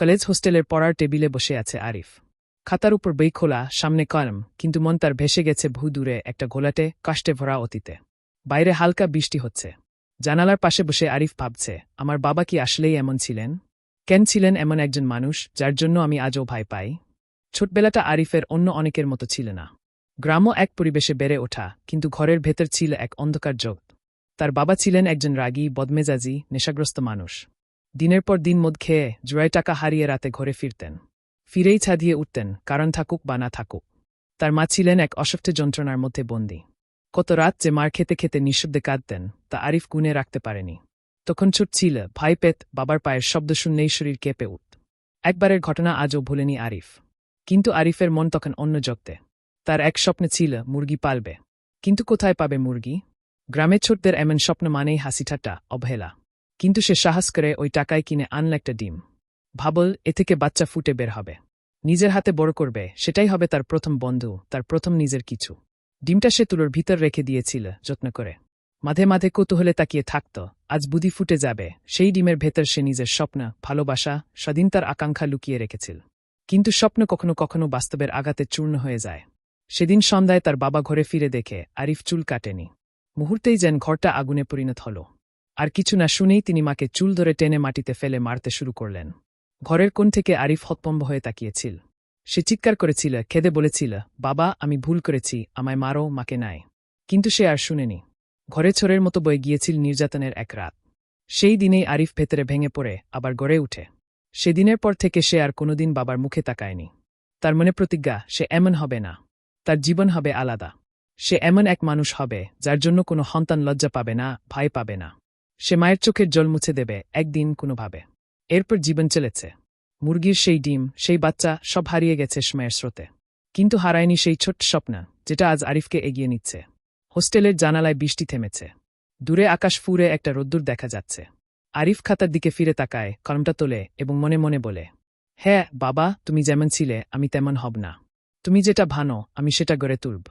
College হোস্টেলের পড়ার টেবিলে বসে আছে আরিফ। খাতার উপর বই খোলা, সামনে কলম, কিন্তু মন তার ভেসে গেছে ভূ দূরে একটা ঘোলাটে কাষ্টে ভরা অতীতে। বাইরে হালকা বৃষ্টি হচ্ছে। জানালার পাশে বসে আরিফ ভাবছে, আমার বাবা কি আসলেই এমন ছিলেন? কেন ছিলেন এমন একজন মানুষ, যার জন্য আমি আজও ভয় পাই? ছোটবেলাটা আরিফের অন্য অনেকের মতো ছিল না। গ্রামও এক পরিবেশে বেড়ে ওঠা, কিন্তু ঘরের ভেতর ছিল এক অন্ধকার জগৎ। তার বাবা ছিলেন একজন রাগী, বদমেজাজি, নেশাগ্রস্ত মানুষ। দিনের পর দিন মদ খেয়ে জুয়াই টাকা হারিয়ে রাতে ঘরে ফিরতেন। ফিরেই ছাদিয়ে উঠতেন, কারণ থাকুক বা না থাকুক। তার মা ছিলেন এক অসফ্ট যন্ত্রণার মধ্যে বন্দী। কত রাত যে মার খেতে খেতে নিঃশব্দে কাঁদতেন, তা আরিফ গুনে রাখতে পারেনি। তখন ছুট ছিল, ভাই পেত, বাবার পায়ের শব্দ শুনলেই শরীর কেঁপে উঠ। একবারের ঘটনা আজও ভুলেনি আরিফ। কিন্তু আরিফের মন তখন অন্য জগতে। তার এক স্বপ্নে ছিল, মুরগি পালবে। কিন্তু কোথায় পাবে মুরগি? গ্রামের ছোটদের এমন স্বপ্ন মানেই হাসিঠাটা অবহেলা। কিন্তু সে সাহস করে ওই টাকায় কিনে আনল একটা ডিম। ভাবল, এ থেকে বাচ্চা ফুটে বের হবে। নিজের হাতে বড় করবে, সেটাই হবে তার প্রথম বন্ধু, তার প্রথম নিজের কিছু। ডিমটা সে তুলোর ভিতর রেখে দিয়েছিল, যত্ন করে। মাঝে মাঝে কৌতূহলে তাকিয়ে থাকত, আজ বুদি ফুটে যাবে, সেই ডিমের ভেতর সে নিজের স্বপ্ন, ভালোবাসা স্বাধীনতার আকাঙ্ক্ষা লুকিয়ে রেখেছিল। কিন্তু স্বপ্ন কখনো কখনো বাস্তবের আঘাতে চূর্ণ হয়ে যায়। সেদিন সন্ধ্যায় তার বাবা ঘরে ফিরে দেখে আরিফ চুল কাটেনি। মুহূর্তেই যেন ঘরটা আগুনে পরিণত হল। আর কিছু না শুনেই তিনি মাকে চুল ধরে টেনে মাটিতে ফেলে মারতে শুরু করলেন। ঘরের কোণ থেকে আরিফ হতপম্ব হয়ে তাকিয়েছিল। সে চিৎকার করেছিল, খেদে বলেছিল, বাবা, আমি ভুল করেছি, আমায় মারো, মাকে নাই। কিন্তু সে আর শুনেনি। ঘরে ছোরের মতো বয়ে গিয়েছিল নির্যাতনের এক রাত। সেই দিনেই আরিফ ভেতরে ভেঙে পড়ে, আবার গড়ে উঠে। সেদিনের পর থেকে সে আর কোনোদিন বাবার মুখে তাকায়নি। তার মনে প্রতিজ্ঞা, সে এমন হবে না। তার জীবন হবে আলাদা। সে এমন এক মানুষ হবে, যার জন্য কোনো সন্তান লজ্জা পাবে না ভাই পাবে না। সে মায়ের চোখের জল মুছে দেবে, একদিন কোনোভাবে। এরপর জীবন চলেছে। মুরগির সেই ডিম, সেই বাচ্চা, সব হারিয়ে গেছে সময়ের স্রোতে। কিন্তু হারায়নি সেই ছোট্ট স্বপ্ন, যেটা আজ আরিফকে এগিয়ে নিচ্ছে। হোস্টেলের জানালায় বৃষ্টি থেমেছে। দূরে আকাশ ফুরে একটা রোদ্দুর দেখা যাচ্ছে। আরিফ খাতার দিকে ফিরে তাকায়, কলমটা তোলে এবং মনে মনে বলে হ্যাঁ বাবা, তুমি যেমন ছিলে, আমি তেমন হব না। তুমি যেটা ভানো, আমি সেটা গড়ে তুলব।